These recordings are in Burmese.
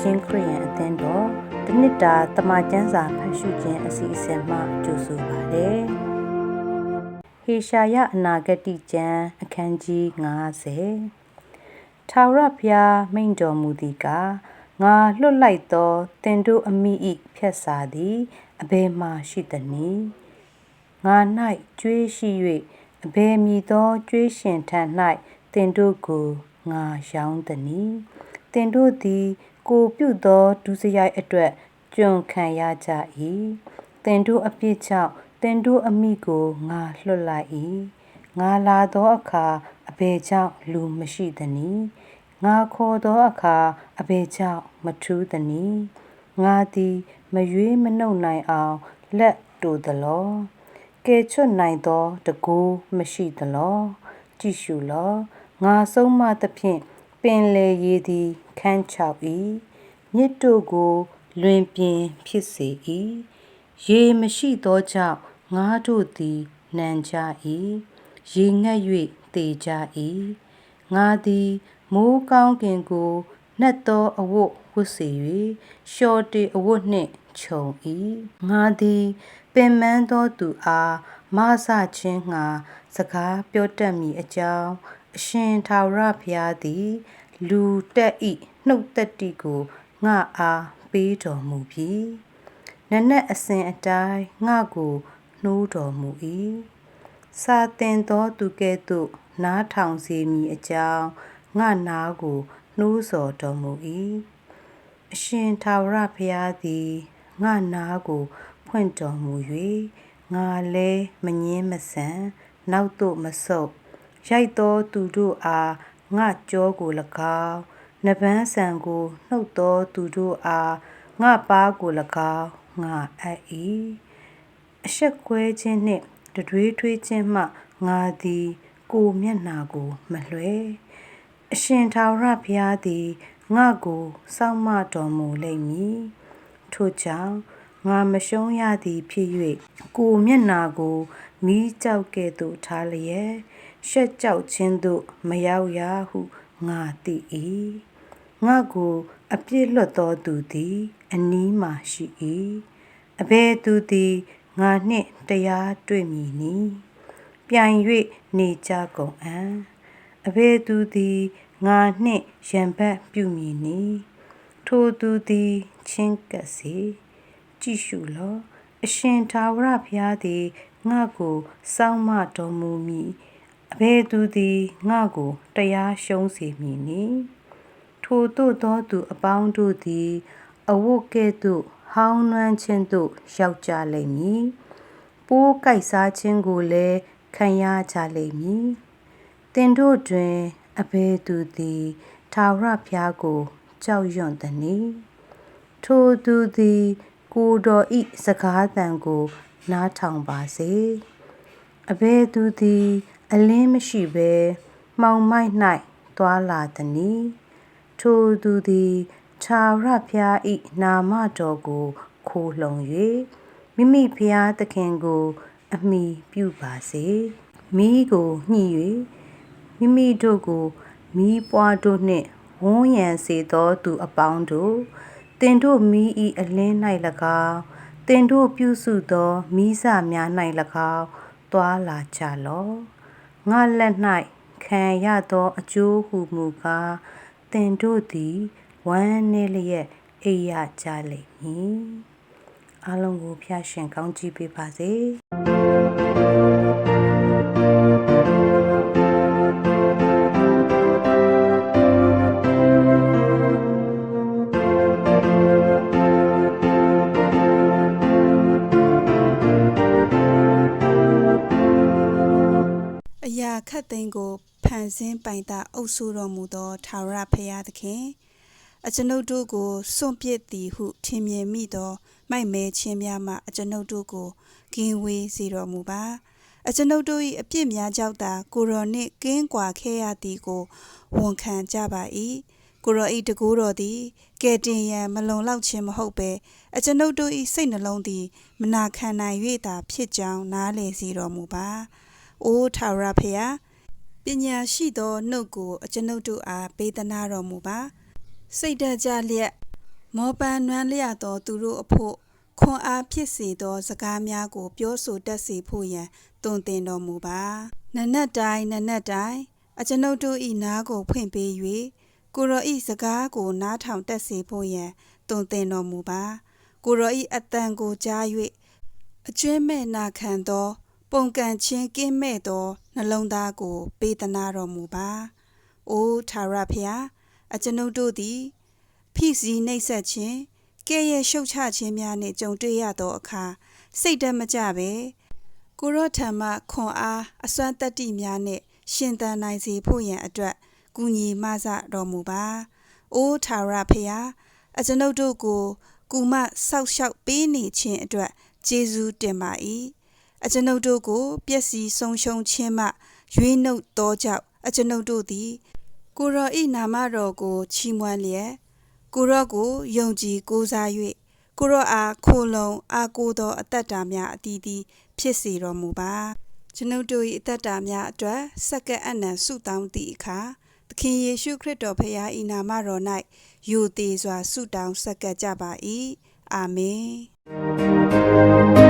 ချင်းခရိယန်အသင်းတော်တနစ်တာတမချန်းစာဖတ်ရှုခြင်းအစီအစဉ်မှကြိုဆိုပါရစေ။ဟေရှာယအနာဂတိကျမ်းအခန်းကြီး90ထာဝရဘုရားမိန့်တော်မူသည်ကားငါလွတ်လိုက်သောတင်တို့အမိဤဖြတ်စာသည်အဘယ်မှရှိသနည်းငါ၌ကြွေးရှိ၍အဘယ်မည်သောကြွေးရှင်ထံ၌တင်တို့ကိုငါရောင်းသနည်းတင်တို့သည် ကိုပြုသောဒုစရိုက်အတွက်ကျွန်ခံရကြ၏တင်တို့အပြစ်ကြောင့်တင်တို့အမိကိုငါလွတ်လိုက်၏ငါလာသောအခါအဘယ်ကြောင့်လူမရှိသနည်းငါခေါ်သောအခါအဘယ်ကြောင့်မထူးသနည်းငါသည်မရွေးမနှုတ်နိုင်အောင်လက်တူသလောကဲချွတ်နိုင်သောတကူမရှိသလောကြည့်ရှုလောငါဆုံးမသဖြင့်ပင်လေရည်သည် ခန်းချောက်၏မြစ်တို့ကို လွင်ပြင်ဖြစ်စေ၏ရေမရှိသောကြောင့်ငါတို့သည်နှံကြ၏ရေငတ်၍တေကြ၏ငါသည်မိုးကောင်းကင်ကိုနှက်သောအဝတ်ဝတ်စေ၍ရှော်တေအဝတ်နှင့်ခြုံ၏ငါသည်ပင်မန်းသောသူအားမဆချင်းငါစကားပြောတတ်မည်အကြောင်းအရှင်ထာဝရဘုရားသည် လူတက်ဤ နှုတ်သက်တိကိုငါအားပေးတော်မူပြီနနက်အစဉ်အတိုင်းငါကိုနှိုးတော်မူ၏စာတင်သောသူကဲ့သို့နားထောင်စေမည်အကြောင်းငါနားကိုနှိုးဆော်တော်မူ၏အရှင်ထာဝရဘုရားသည်ငါနားကိုဖွင့်တော်မူ၍ငါလဲမငင်းမဆန်နောက်သို့မဆုတ်ရိုက်သောသူတို့အားငါကြောကို၎င်း နဗန်းဆံကိုနှုတ်သောသူတို့အားငါပါးကို၎င်းငါအပ်၏အဆက်ခွဲခြင်းနှင့်တတွေးထွေးခြင်းမှငါသည် ကိုမျက်နာကို မလွှဲအရှင်ထာဝရဘုရားသည်ငါကိုစောင့်မတော်မူလိမ့်မည်ထို့ကြောင့်ငါမရှုံးရသည်ဖြစ်၍ကိုမျက်နာကိုမိကြောက်ကဲ့သို့ထားလျက်ရှက်ကြောက်ခြင်းသို့မရောက်ရဟုငါသိ၏ ငါကိုအပြစ်လွတ်သောသူသည် အနီးမှရှိ၏အဘယ်သူသည်ငါနှင့်တရားတွေ့မည်နည်းပြိုင်၍နေကြကုန်အံ့အဘယ်သူသည်ငါနှင့်ရံပတ်ပြုမည်နည်းထိုသူသည်ချင်းကပ်စေကြည့်ရှုလောအရှင်သာဝရဘုရားသည်ငါကိုစောင့်မတော်မူမည်အဘယ်သူသည်ငါကိုတရားရှုံးစေမည်နည်း ထိုတို့သောသူအပေါင်းတို့သည် အဝတ်ကဲ့သို့ဟောင်းနှွမ်းခြင်းသို့ရောက်ကြလိမ့်မည်ပိုးကိုက်စားခြင်းကိုလည်းခံရကြလိမ့်မည်တင်တို့တွင်အဘယ်သူသည်ထာဝရဘုရားကို ကြောက်ရွံ့သနည်းထိုသူသည် ကိုတော်ဤစကားသံကို နားထောင်ပါစေအဘယ်သူသည် အလင်းမရှိဘဲမှောင်မိုက်၌သွာလာသနည်း ထိုသူသည်ခြာရဖျားဤနာမတော်ကို ခိုးလှုံ၍မိမိဖျားသခင်ကို အမိပြုပါစေမိကိုညှိ၍မိမိတို့ကိုမိပွားတို့နှင့်ဝန်းရံစေသောသူအပေါင်းတို့တင်တို့မိဤအလင်း၌၎င်းတင်တို့ပြုစုသောမိစများ၌၎င်းတွာလာကြလောငါလက်၌ခံရသောအကျိုးဟုမူကား တင်တို့သည်ဝမ်းနည်းလျက်အိပ်ရကြလိမ့်မည်အလုံးကိုဖျားရှင်ကောင်းချီးပေးပါစေအရာခတ်သိမ်းကို ဖန်ဆင်းပိုင်တာအုပ်ဆိုတော်မူသောထာဝရဘုရားသခင်အကျွန်ုပ်တို့ကိုစွန့်ပစ်သည်ဟုထင်မြင်မိသောမိုက်မဲခြင်းများမှအကျွန်ုပ်တို့ကိုကင်းဝေးစေတော်မူပါအကျွန်ုပ်တို့၏အပြစ်များကြောင့်သာကိုရောနှင့်ကင်းကွာခဲ့ရသည်ကိုဝန်ခံကြပါ၏ကိုရောဤတကူတော်သည်ကဲတင်ရန်မလုံလောက်ခြင်းမဟုတ်ဘဲအကျွန်ုပ်တို့၏စိတ်နှလုံးသည်မနာခံနိုင်၍သာဖြစ်ကြောင်းနားလည်စေတော်မူပါ။အိုးထာဝရဖျား ပညာရှိသောနှုတ်ကိုအကျွန်ုပ်တို့အားပေးသနာတော်မူပါ။စိတ်ဓာတ်ကြလျက်မောပန်းနွမ်းလျသောသူတို့အဖို့ခွန်အားဖြစ်စေသော စကားများကို ပြောဆိုတတ်စေဖို့ရန်တွင်တင်တော်မူပါနနက်တိုင်းနနက်တိုင်းအကျွန်ုပ်တို့ဤနားကိုဖွင့်ပေး၍ကိုရောဤစကားကိုနားထောင်တတ်စေဖို့ရန်တွင်တင်တော်မူပါကိုရောဤအတန်ကိုကြား၍အကျွမ်းမဲ့နာခံသော ပုံကန်ချင်းကင်းမဲ့သောနှလုံးသားကို ပေးသနာတော်မူပါ။အိုထာဝရဖျားအကျွန်ုပ်တို့သည် ဖိစီးနှိပ်ဆက်ခြင်းကဲ့ရဲ့ရှုတ်ချခြင်းများနှင့်ကြုံတွေ့ရသောအခါစိတ်တမကြပဲကိုရော့ထံမှခွန်အားအစွမ်းတက်တိများနှင့်ရှင်သန်နိုင်စေဖို့ရန်အတွက်ကူညီမဆတော်မူပါ။အိုထာဝရဖျားအကျွန်ုပ်တို့ကိုကူမဆောက်ရှောက်ပေးနေခြင်းအတွက်ကျေးဇူးတင်ပါ၏။ အကျွန်ုပ်တို့ကိုပျက်စီးဆုံးရှုံးခြင်းမှရွေးနှုတ်သောကြောင့်အကျွန်ုပ်တို့သည် ကိုရောဤနာမတော်ကိုချီးမွမ်းလျက်ကိုရောကိုယုံကြည်ကိုးစား၍ကိုရောအားခိုလုံအားကိုးသောအသက်တာများအသီးသီးဖြစ်စေတော်မူပါကျွန်ုပ်တို့၏အသက်တာများအတွက်စက္ကန့်အနံဆုတောင်းသည့်အခါသခင်ယေရှုခရစ်တော်ဖခင်၏နာမတော်၌ယိုသေးစွာဆုတောင်းဆက်ကပ်ကြပါ၏အာမင်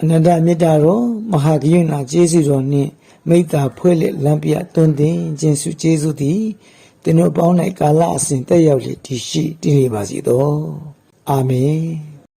အနန္တမေတ္တာတော်မဟာကရုဏာကျေးဇူးတော်နှင့်မိတ္တာဖွဲ့လက်လမ်းပြတွင်တင်ခြင်းစုကျေးဇူးသည်သင်တို့ပေါင်း၌ကာလအစဉ်တက်ရောက်လေတည်ရှိတည်နေပါစေသောအာမင်